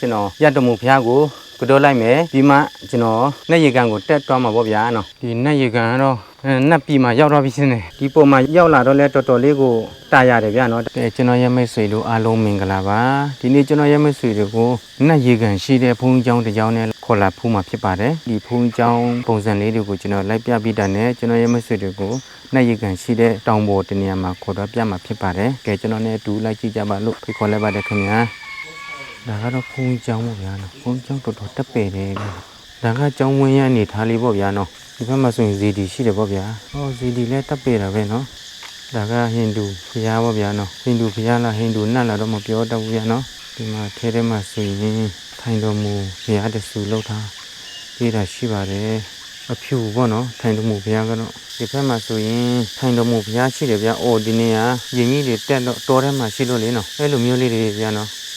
ကျွန်တော်ရတမှုဖျားကိုကတော့လိုက်မယ်ပြီးမှကျွန်တော်နှက်ရေကန်ကိုတက်သွားမှာပေါ့ဗျာနော်ဒီနှက်ရေကန်ကတော့အဲနှက်ပြီးမှရောက်တော့ပြီစင်းတယ်ဒီပုံမှာရောက်လာတော့လဲတော်တော်လေးကိုတာရတယ်ဗျာနော်တဲ့ကျွန်တော်ရမိတ်ဆွေတို့အားလုံးမင်္ဂလာပါဒီနေ့ကျွန်တော်ရမိတ်ဆွေတွေကိုနှက်ရေကန်ရှိတဲ့ဘုန်းကြီးကျောင်းတစ်ကျောင်းနဲ့ခေါ်လာဖူးမှာဖြစ်ပါတယ်ဒီဘုန်းကြီးကျောင်းပုံစံလေးတွေကိုကျွန်တော်လိုက်ပြပြီးတာနဲ့ကျွန်တော်ရမိတ်ဆွေတွေကိုနှက်ရေကန်ရှိတဲ့တောင်ပေါ်တနေရာမှာခေါ်တော့ပြမှာဖြစ်ပါတယ်ကဲကျွန်တော်နဲ့အတူလိုက်ကြည့်ကြပါလို့ဖိတ်ခေါ်လိုက်ပါတယ်ခင်ဗျာ ဒါကတော့ဖုန်းကျောင်းပေါ့ဗျာနော်ဖုန်းကျောင်းတော်တော်တက်ပယ်တယ်ကွာဒါကကျောင်းဝင်းရအနေထားလေးပေါ့ဗျာနော်ဒီဘက်မှာဆိုရင်ဇီဒီရှိတယ်ပေါ့ဗျာဟောဇီဒီလည်းတက်ပယ်တာပဲနော်ဒါကဟိန္ဒူဘုရားပေါ့ဗျာနော်ဟိန္ဒူဘုရားလားဟိန္ဒူနတ်လားတော့မပြောတတ်ဘူးဗျာနော်ဒီမှာထဲထဲမှာဆိုရင်ထိုင်တော်မူဘုရားတဆူလောက်ထားပြေးတာရှိပါတယ်အဖြူပေါ့နော်ထိုင်တော်မူဘုရားကတော့ဒီဘက်မှာဆိုရင်ထိုင်တော်မူဘုရားရှိတယ်ဗျာအော်ဒီနေ့ကရင်ကြီးတွေတက်တော့တော်ထဲမှာရှိလို့လေနော်အဲ့လိုမျိုးလေးတွေဗျာနော်ကဲ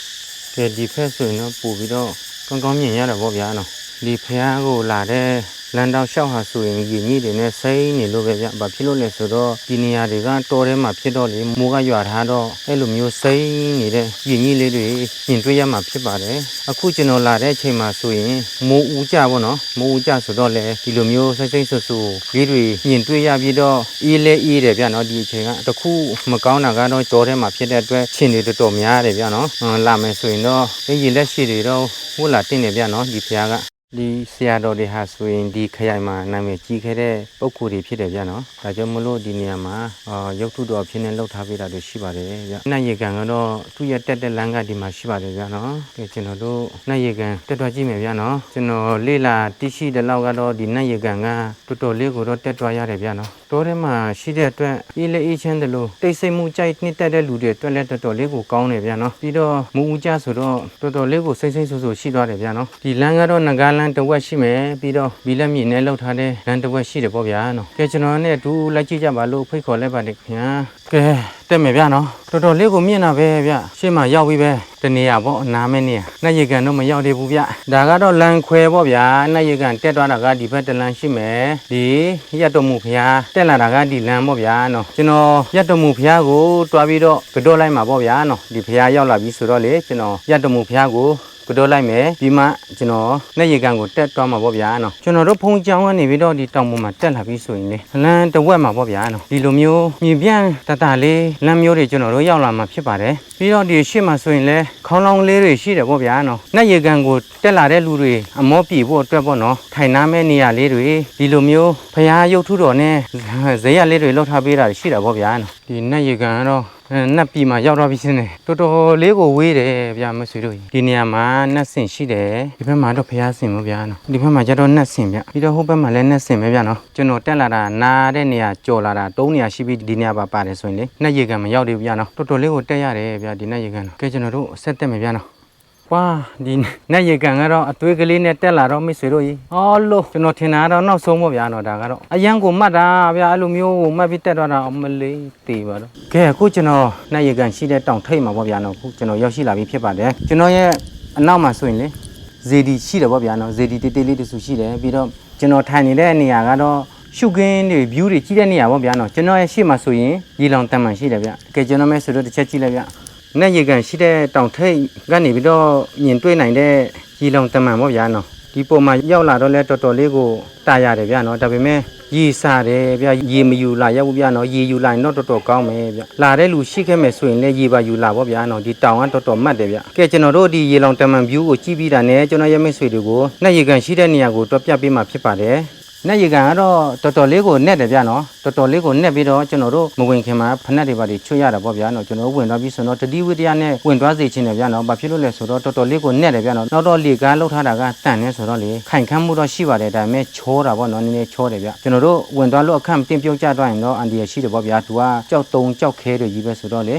ဒီဖက်ဆိုရင်တော့ပို့ပြီးတော့ကောင်းကောင်းမြင်ရတာပေါ့ဗျာနော်ဒီဖះကိုလာတဲ့ လမ်းတောက်လျှောက်ဟာဆိုရင်ရည်ကြီးတွေနဲ့စိမ့်နေလို့ပဲဗျ။ဘာဖြစ်လို့လဲဆိုတော့ဒီနေရာတွေကတော်ထဲမှာဖြစ်တော့လေမိုးကရွာထားတော့အဲ့လိုမျိုးစိမ့်နေတဲ့ရည်ကြီးလေးတွေမြင်တွေ့ရမှာဖြစ်ပါတယ်။အခုကျွန်တော်လာတဲ့အချိန်မှာဆိုရင်မိုးဦးကြပေါ့နော်။မိုးဦးကြဆိုတော့လေဒီလိုမျိုးစိမ့်စိမ့်ဆူဆူလေးတွေမြင်တွေ့ရပြီးတော့အေးလဲအေးတယ်ဗျနော်ဒီအချိန်ကတခုမကောင်းတာကတော့တော်ထဲမှာဖြစ်တဲ့အတွက်ခြင်တွေတော်တော်များတယ်ဗျနော်။ဟွန်းလာမယ်ဆိုရင်တော့အဲ့ရေလက်ရှိတွေတော့ဝတ်လာတင်တယ်ဗျနော်ဒီဖះက ဒီဆရာတော်တွေဟာဆိုရင်ဒီခရိုင်မှာနာမည်ကြီးခဲ့တဲ့ပုဂ္ဂိုလ်တွေဖြစ်တယ်ဗျနော်။ဒါကြောင့်မလို့ဒီနေရာမှာအာရုပ်ထုတော်ဖြစ်နေလှုပ်ထားပေးတာတွေရှိပါတယ်ဗျ။နှက်ရေကန်ကတော့သူ့ရဲ့တက်တဲ့လမ်းကဒီမှာရှိပါတယ်ဗျနော်။ကဲကျွန်တော်တို့နှက်ရေကန်တက်သွားကြည့်မယ်ဗျနော်။ကျွန်တော်လေးလာတိရှိတဲ့လောက်ကတော့ဒီနှက်ရေကန်ကတော်တော်လေးကိုတော့တက်သွားရတယ်ဗျနော်။တောထဲမှာရှိတဲ့အတွက်အေးလေအေးချမ်းတယ်လို့တိတ်ဆိတ်မှုကြိုက်နှစ်တက်တဲ့လူတွေအတွက်လည်းတော်တော်လေးကိုကောင်းတယ်ဗျနော်။ပြီးတော့မူဦးကြဆိုတော့တော်တော်လေးကိုစိတ်စိတ်ဆူဆူရှိသွားတယ်ဗျနော်။ဒီလမ်းကတော့ငကားလမ်းတစ်ဝက်ရှိမယ်ပြီးတော့ဘီလက်မြေနဲ့လောက်ထားတဲ့လမ်းတစ်ဝက်ရှိတယ်ပေါ့ဗျာနော်။ကဲကျွန်တော်နဲ့အတူလိုက်ကြည့်ကြပါလို့ဖိတ်ခေါ်လိုက်ပါတယ်ခင်ဗျာ။ကဲတက်မယ်ဗျနော်။တော်တော်လေးကိုမြင့်တာပဲဗျ။ရှေ့မှာရောက်ပြီပဲတနေရပေါ့အနာမဲနေရ။နှက်ရကန်တော့မရောက်သေးဘူးဗျ။ဒါကတော့လမ်းခွဲပေါ့ဗျာ။နှက်ရကန်တက်သွားတာကဒီဘက်တလမ်းရှိမယ်။ဒီရက်တော်မူဖျားတက်လာတာကဒီလမ်းပေါ့ဗျာနော်။ကျွန်တော်ရက်တော်မူဖျားကိုတွားပြီးတော့ကတော့လိုက်မှာပေါ့ဗျာနော်။ဒီဖျားရောက်လာပြီဆိုတော့လေကျွန်တော်ရက်တော်မူဖျားကို ကတော့လိုက်မယ်ပြီးမှကျွန်တော်လက်ရေကန်ကိုတက်သွားမှာပေါ့ဗျာနော်ကျွန်တော်တို့ဖုန်းကြောင်းကနေပြီးတော့ဒီတောင်ပေါ်မှာတက်လာပြီးဆိုရင်လေလမ်းတစ်ဝက်မှာပေါ့ဗျာနော်ဒီလိုမျိုးမြေပြန့်တတလေးလမ်းမျိုးတွေကျွန်တော်တို့ရောက်လာမှာဖြစ်ပါတယ်ပြီးတော့ဒီရှေ့မှာဆိုရင်လေခေါင်းလောင်းလေးတွေရှိတယ်ပေါ့ဗျာနော်လက်ရေကန်ကိုတက်လာတဲ့လူတွေအမောပြေဖို့အတွက်ပေါ့နော်ထိုင်နာမဲ့နေရာလေးတွေဒီလိုမျိုးဖရားရုပ်ထုတော်နဲ့ဇေယျလေးတွေလောက်ထားပေးတာရှိတာပေါ့ဗျာနော် ဒီနတ်ရေကန်ကတော့အဲနတ်ပြည်မှာရောက်တော့ပြီစင်းတယ်တော်တော်လေးကိုဝေးတယ်ဗျာမဆွေတို့ကြီးဒီနေရာမှာနတ်ဆင်ရှိတယ်ဒီဘက်မှာတော့ဖျားဆင်မို့ဗျာနော်ဒီဘက်မှာကျတော့နတ်ဆင်ဗျပြီးတော့ဟိုဘက်မှာလည်းနတ်ဆင်ပဲဗျာနော်ကျွန်တော်တက်လာတာနားတဲ့နေရာကြော်လာတာ၃နေရာရှိပြီးဒီနေရာပါပါတယ်ဆိုရင်လေနတ်ရေကန်မရောက်သေးဘူးဗျာနော်တော်တော်လေးကိုတက်ရတယ်ဗျာဒီနတ်ရေကန်တော့ကဲကျွန်တော်တို့ဆက်တက်မယ်ဗျာနော်။ ဝါဒီနက်ရေကန်ကတော့အသွေးကလေးနဲ့တက်လာတော့မိတ်ဆွေတို့ကြီး။အော်လို့ကျွန်တော်ထင်တာကတော့နောက်ဆုံးပေါ့ဗျာနော်ဒါကတော့အရန်ကိုမှတ်တာဗျာအဲ့လိုမျိုးကိုမှတ်ပြီးတက်သွားတာအမလေးတေပါတော့။ကဲအခုကျွန်တော်နက်ရေကန်ရှိတဲ့တောင်ထိပ်မှာပေါ့ဗျာနော်အခုကျွန်တော်ရောက်ရှိလာပြီဖြစ်ပါတယ်။ကျွန်တော်ရဲ့အနောက်မှာဆိုရင်လေဇေဒီရှိတယ်ပေါ့ဗျာနော်ဇေဒီတေးတေးလေးတဆူရှိတယ်ပြီးတော့ကျွန်တော်ထိုင်နေတဲ့နေရာကတော့ရှုခင်းတွေ view တွေကြီးတဲ့နေရာပေါ့ဗျာနော်ကျွန်တော်ရဲ့ရှေ့မှာဆိုရင်ရေလောင်တန်မှန်ရှိတယ်ဗျ။ကဲကျွန်တော်မဲဆိုတော့တစ်ချက်ကြည့်လိုက်ဗျ။ နဲ့ရေကန်ရှိတဲ့တောင်ထိပ်ကနေပြီးတော့မြင်တွေ့နိုင်တဲ့ရေလုံတမန်ပေါ့ဗျာနော်ဒီပုံမှာရောက်လာတော့လဲတော်တော်လေးကိုတာရတယ်ဗျာနော်ဒါပေမဲ့ရေစားတယ်ဗျာရေမယူလာရောက်ဘူးဗျာနော်ရေယူလာရင်တော့တော်တော်ကောင်းမယ်ဗျာလာတဲ့လူရှိခဲ့မယ်ဆိုရင်လည်းရေပါယူလာပေါ့ဗျာနော်ဒီတောင်ကတော်တော်မှတ်တယ်ဗျာကဲကျွန်တော်တို့ဒီရေလုံတမန် view ကိုကြည့်ပြီးတာနဲ့ကျွန်တော်ရဲ့မိတ်ဆွေတွေကိုနဲ့ရေကန်ရှိတဲ့နေရာကိုတော့ပြပေးမှာဖြစ်ပါတယ် နဲ့ရေကန်ကတော့တော်တော်လေးကိုနဲ့တယ်ဗျာနော်တော်တော်လေးကိုနဲ့ပြီးတော့ကျွန်တော်တို့မဝင်ခင်မှာဖက်တွေပါတွေချွတ်ရတာပေါ့ဗျာနော်ကျွန်တော်တို့ဝင်သွားပြီးဆိုတော့တတိဝိတ္တရနဲ့ဝင်သွားစေချင်တယ်ဗျာနော်ဘာဖြစ်လို့လဲဆိုတော့တော်တော်လေးကိုနဲ့တယ်ဗျာနော်နောက်တော့လေကားလောက်ထားတာကတန်နေဆိုတော့လေခိုင်ခန့်မှုတော့ရှိပါတယ်ဒါပေမဲ့ချောတာပေါ့နော်နည်းနည်းချောတယ်ဗျာကျွန်တော်တို့ဝင်သွားလို့အခန့်တင်ပြုတ်ကြတော့ရင်တော့အန်ဒီရရှိတယ်ပေါ့ဗျာသူကကြောက်တုံကြောက်ခဲတွေကြီးပဲဆိုတော့လေ